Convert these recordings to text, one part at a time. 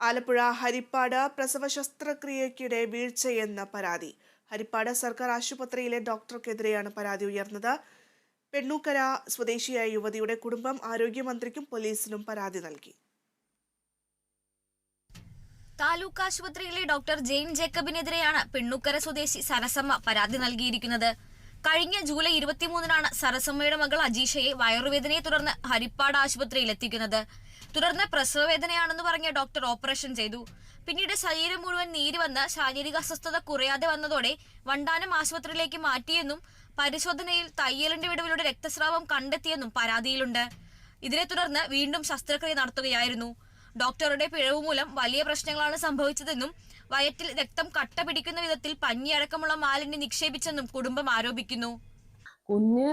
ആലപ്പുഴ ഹരിപ്പാട് പ്രസവ ശസ്ത്രക്രിയയ്ക്കിടെ വീഴ്ചയെന്ന പരാതി. ഹരിപ്പാട് സർക്കാർ ആശുപത്രിയിലെ ഡോക്ടർക്കെതിരെയാണ് പരാതി ഉയർന്നത്. പെണ്ണൂക്കര സ്വദേശിയായ യുവതിയുടെ കുടുംബം ആരോഗ്യമന്ത്രിക്കും പോലീസിനും പരാതി നൽകി. താലൂക്ക് ആശുപത്രിയിലെ ഡോക്ടർ ജെയിൻ ജേക്കബിനെതിരെയാണ് പെണ്ണൂക്കര സ്വദേശി സരസമ്മ പരാതി നൽകിയിരിക്കുന്നത്. കഴിഞ്ഞ ജൂലൈ ഇരുപത്തിമൂന്നിനാണ് സരസമ്മയുടെ മകൾ അജീഷയെ വയറുവേദനയെ തുടർന്ന് ഹരിപ്പാട് ആശുപത്രിയിൽ എത്തിക്കുന്നത് തുടർന്ന് പ്രസവവേദനയാണെന്ന് പറഞ്ഞ ഡോക്ടർ ഓപ്പറേഷൻ ചെയ്തു. പിന്നീട് ശരീരം മുഴുവൻ നീര് വന്ന് ശാരീരിക അസ്വസ്ഥത കുറയാതെ വന്നതോടെ വണ്ടാനം ആശുപത്രിയിലേക്ക് മാറ്റിയെന്നും പരിശോധനയിൽ തയ്യലിന്റെ വിടവിലൂടെ രക്തസ്രാവം കണ്ടെത്തിയെന്നും പരാതിയിലുണ്ട്. ഇതിനെ തുടർന്ന് വീണ്ടും ശസ്ത്രക്രിയ നടത്തുകയായിരുന്നു. ഡോക്ടറുടെ പിഴവ് മൂലം വലിയ പ്രശ്നങ്ങളാണ് സംഭവിച്ചതെന്നും വയറ്റിൽ രക്തം കട്ട പിടിക്കുന്ന വിധത്തിൽ പഞ്ഞിയടക്കമുള്ള മാലിന്യം നിക്ഷേപിച്ചെന്നും കുടുംബം ആരോപിക്കുന്നു. കുഞ്ഞ്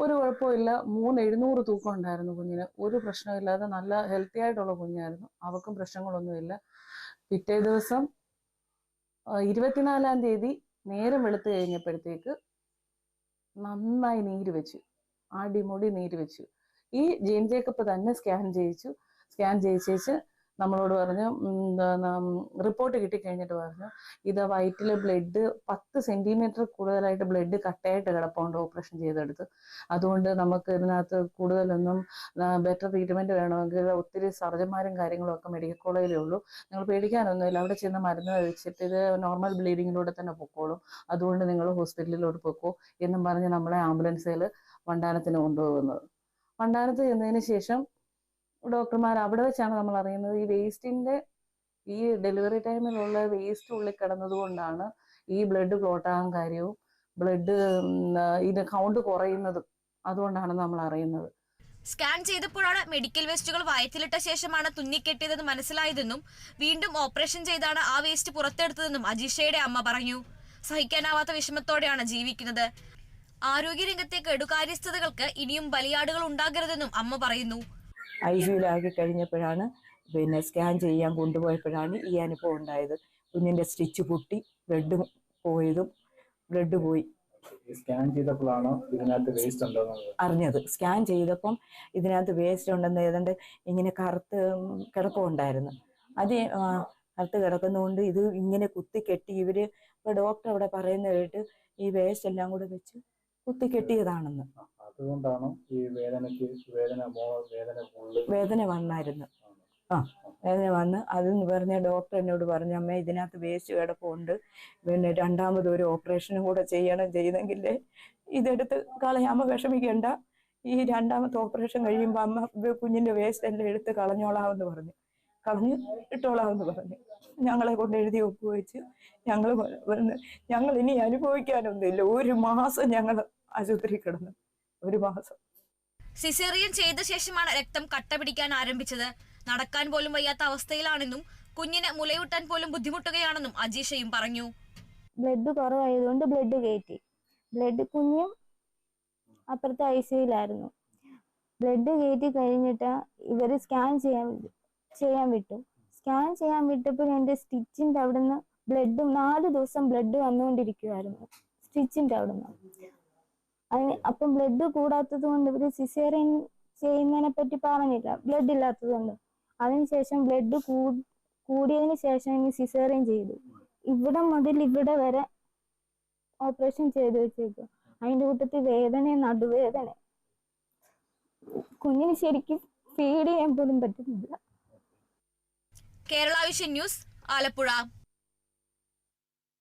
ഒരു കുഴപ്പമില്ല. മൂന്ന് എഴുന്നൂറ് തൂക്കം ഉണ്ടായിരുന്നു കുഞ്ഞിന്. ഒരു പ്രശ്നമില്ലാതെ നല്ല ഹെൽത്തി ആയിട്ടുള്ള കുഞ്ഞായിരുന്നു. അവക്കും പ്രശ്നങ്ങളൊന്നുമില്ല. പിറ്റേ ദിവസം ഇരുപത്തിനാലാം തീയതി നേരം വെളുത്ത് കഴിഞ്ഞപ്പോഴത്തേക്ക് നന്നായി നീര് വെച്ചു. അടിമുടി നീര് വെച്ചു. ഈ ജെയിൻ ജേക്കപ്പ് തന്നെ സ്കാൻ ചെയ്യിച്ചു. സ്കാൻ ചെയ്യിച്ചേച്ച് നമ്മളോട് പറഞ്ഞു റിപ്പോർട്ട് കിട്ടിക്കഴിഞ്ഞിട്ട് പറഞ്ഞു ഇത് വയറ്റിലെ ബ്ലഡ് പത്ത് സെന്റിമീറ്റർ കൂടുതലായിട്ട് ബ്ലഡ് കട്ടയായിട്ട് കിടപ്പുണ്ട് ഓപ്പറേഷൻ ചെയ്തെടുത്ത്. അതുകൊണ്ട് നമുക്ക് ഇതിനകത്ത് കൂടുതലൊന്നും ബെറ്റർ ട്രീറ്റ്മെന്റ് വേണമെങ്കിൽ ഒത്തിരി സർജന്മാരും കാര്യങ്ങളും ഒക്കെ മെഡിക്കൽ കോളേജിലേ ഉള്ളൂ. നിങ്ങൾ പേടിക്കാനൊന്നുമില്ല. അവിടെ ചെന്ന് മരുന്ന് കഴിച്ചിട്ട് ഇത് നോർമൽ ബ്ലീഡിങ്ങിലൂടെ തന്നെ പൊക്കോളും. അതുകൊണ്ട് നിങ്ങൾ ഹോസ്പിറ്റലിലോട്ട് പൊക്കോ എന്നും പറഞ്ഞ് നമ്മളെ ആംബുലൻസിൽ വണ്ടാനത്തിന് കൊണ്ടുപോകുന്നത്. വണ്ടാനത്ത് ചെന്നതിന് ശേഷം ഡോക്ടർമാർ അവിടെ വെച്ചാണ് നമ്മൾ അറിയുന്നത്. ഈ വേസ്റ്റിന്റെ ഈ ഡെലിവറി ടൈമിലുള്ള വേസ്റ്റ് ഉള്ളിൽ കിടന്നത് കൊണ്ടാണ് ഈ ബ്ലഡ് ക്ലോട്ട് ആകാൻ കാര്യവും. ബ്ലഡ് ഇതിന്റെ കൗണ്ട് കുറയുന്നതും അതുകൊണ്ടാണ് നമ്മൾ അറിയുന്നത്. സ്കാൻ ചെയ്തപ്പോഴാണ് മെഡിക്കൽ വേസ്റ്റുകൾ വയറ്റിലിട്ട ശേഷമാണ് തുന്നിക്കെട്ടിയതെന്ന് മനസ്സിലായതെന്നും വീണ്ടും ഓപ്പറേഷൻ ചെയ്താണ് ആ വേസ്റ്റ് പുറത്തെടുത്തതെന്നും അജീഷയുടെ അമ്മ പറഞ്ഞു. സഹിക്കാനാവാത്ത വിഷമത്തോടെയാണ് ജീവിക്കുന്നത്. ആരോഗ്യരംഗത്തെ കെടുകാര്യസ്ഥതകൾക്ക് ഇനിയും ബലിയാടുകൾ ഉണ്ടാകരുതെന്നും അമ്മ പറയുന്നു. ഐ സിയിലാക്കി കഴിഞ്ഞപ്പോഴാണ് പിന്നെ സ്കാൻ ചെയ്യാൻ കൊണ്ടുപോയപ്പോഴാണ് ഈ അനുഭവം ഉണ്ടായത്. കുഞ്ഞിന്റെ സ്റ്റിച്ച് പൊട്ടി ബ്ലഡ് പോയതും ബ്ലഡ് പോയി. സ്കാൻ ചെയ്തപ്പോഴാണോ ഇതിനകത്ത് വേസ്റ്റ് ഉണ്ടോന്ന് അറിഞ്ഞത്. സ്കാൻ ചെയ്തപ്പം ഇതിനകത്ത് വേസ്റ്റ് ഉണ്ടെന്ന് ഏതാണ്ട് ഇങ്ങനെ കറുത്ത് കിടപ്പുണ്ടായിരുന്നു. അത് കറുത്ത് കിടക്കുന്നതുകൊണ്ട് ഇത് ഇങ്ങനെ കുത്തി കെട്ടി ഇവർ ഇപ്പൊ ഡോക്ടർ അവിടെ പറയുന്ന കേട്ട് ഈ വേസ്റ്റ് എല്ലാം കൂടെ വെച്ച് കുത്തി കെട്ടിയതാണെന്ന് അതുകൊണ്ടാണോ ഈ വേദനയ്ക്ക് വേദന വേദന വേദന വന്നായിരുന്നു. ആ. വേദന വന്ന് അത് പറഞ്ഞ ഡോക്ടർ എന്നോട് പറഞ്ഞു അമ്മ ഇതിനകത്ത് വേസ്റ്റ് കിടപ്പുണ്ട്. പിന്നെ രണ്ടാമത് ഒരു ഓപ്പറേഷനും കൂടെ ചെയ്യണം ചെയ്യുന്നെങ്കിൽ ഇതെടുത്ത് കളയാം. അമ്മ വിഷമിക്കണ്ട. ഈ രണ്ടാമത്തെ ഓപ്പറേഷൻ കഴിയുമ്പോൾ അമ്മ കുഞ്ഞിന്റെ വേസ്റ്റ് എല്ലാം എടുത്ത് കളഞ്ഞോളാമെന്ന് പറഞ്ഞു. കളഞ്ഞ് ഇട്ടോളാമെന്ന് പറഞ്ഞു. ഞങ്ങളെ കൊണ്ട് എഴുതി ഒപ്പുവെച്ച് ഞങ്ങൾ പറഞ്ഞു ഞങ്ങൾ ഇനി അനുഭവിക്കാനൊന്നുമില്ല. ഒരു മാസം ഞങ്ങൾ ആശുപത്രി കിടന്നു. ഒരു മാസം. സിസേറിയൻ ചെയ്ത ശേഷമാണ് രക്തം കട്ട പിടിക്കാൻ ആരംഭിച്ചത്. നടക്കാൻ പോലും വയ്യാത്ത അവസ്ഥയിലാണെന്നും കുഞ്ഞിന് മുലയൂട്ടാൻ പോലും ബുദ്ധിമുട്ടുകയാണെന്നും അജീഷയും പറഞ്ഞു. ബ്ലഡ് കുറവായതുകൊണ്ട് ബ്ലഡ് കയറ്റി. ബ്ലഡ് കുഞ്ഞും അപ്പുറത്തെ ഐ സിയിലായിരുന്നു ബ്ലഡ് കയറ്റി കഴിഞ്ഞിട്ട് ഇവർ സ്കാൻ ചെയ്യാൻ ചെയ്യാൻ വിട്ടു. സ്കാൻ ചെയ്യാൻ വിട്ടപ്പോൾ എന്റെ സ്റ്റിച്ചിന്റെ അവിടുന്ന് ബ്ലഡും നാല് ദിവസം ബ്ലഡ് വന്നുകൊണ്ടിരിക്കുമായിരുന്നു സ്റ്റിച്ചിന്റെ അവിടുന്ന്. അതിന് അപ്പം ബ്ലഡ് കൂടാത്തത് കൊണ്ട് ഇവർ സിസേറിയൻ ചെയ്യുന്നതിനെ പറ്റി പറഞ്ഞില്ല. ബ്ലഡ് ഇല്ലാത്തത് കൊണ്ട്. അതിനുശേഷം ബ്ലഡ് കൂടിയതിന് ശേഷം ഇനി സിസേറിയൻ ചെയ്തു. ഇവിടെ മുതൽ ഇവിടെ വരെ ഓപ്പറേഷൻ ചെയ്തു വെച്ചേക്കും അതിന്റെ കൂട്ടത്തിൽ വേദന നടുവേദന. കുഞ്ഞിന് ശരിക്കും ഫീഡ് ചെയ്യാൻ പോലും പറ്റുന്നില്ല. Kerala vision news Alappuzha.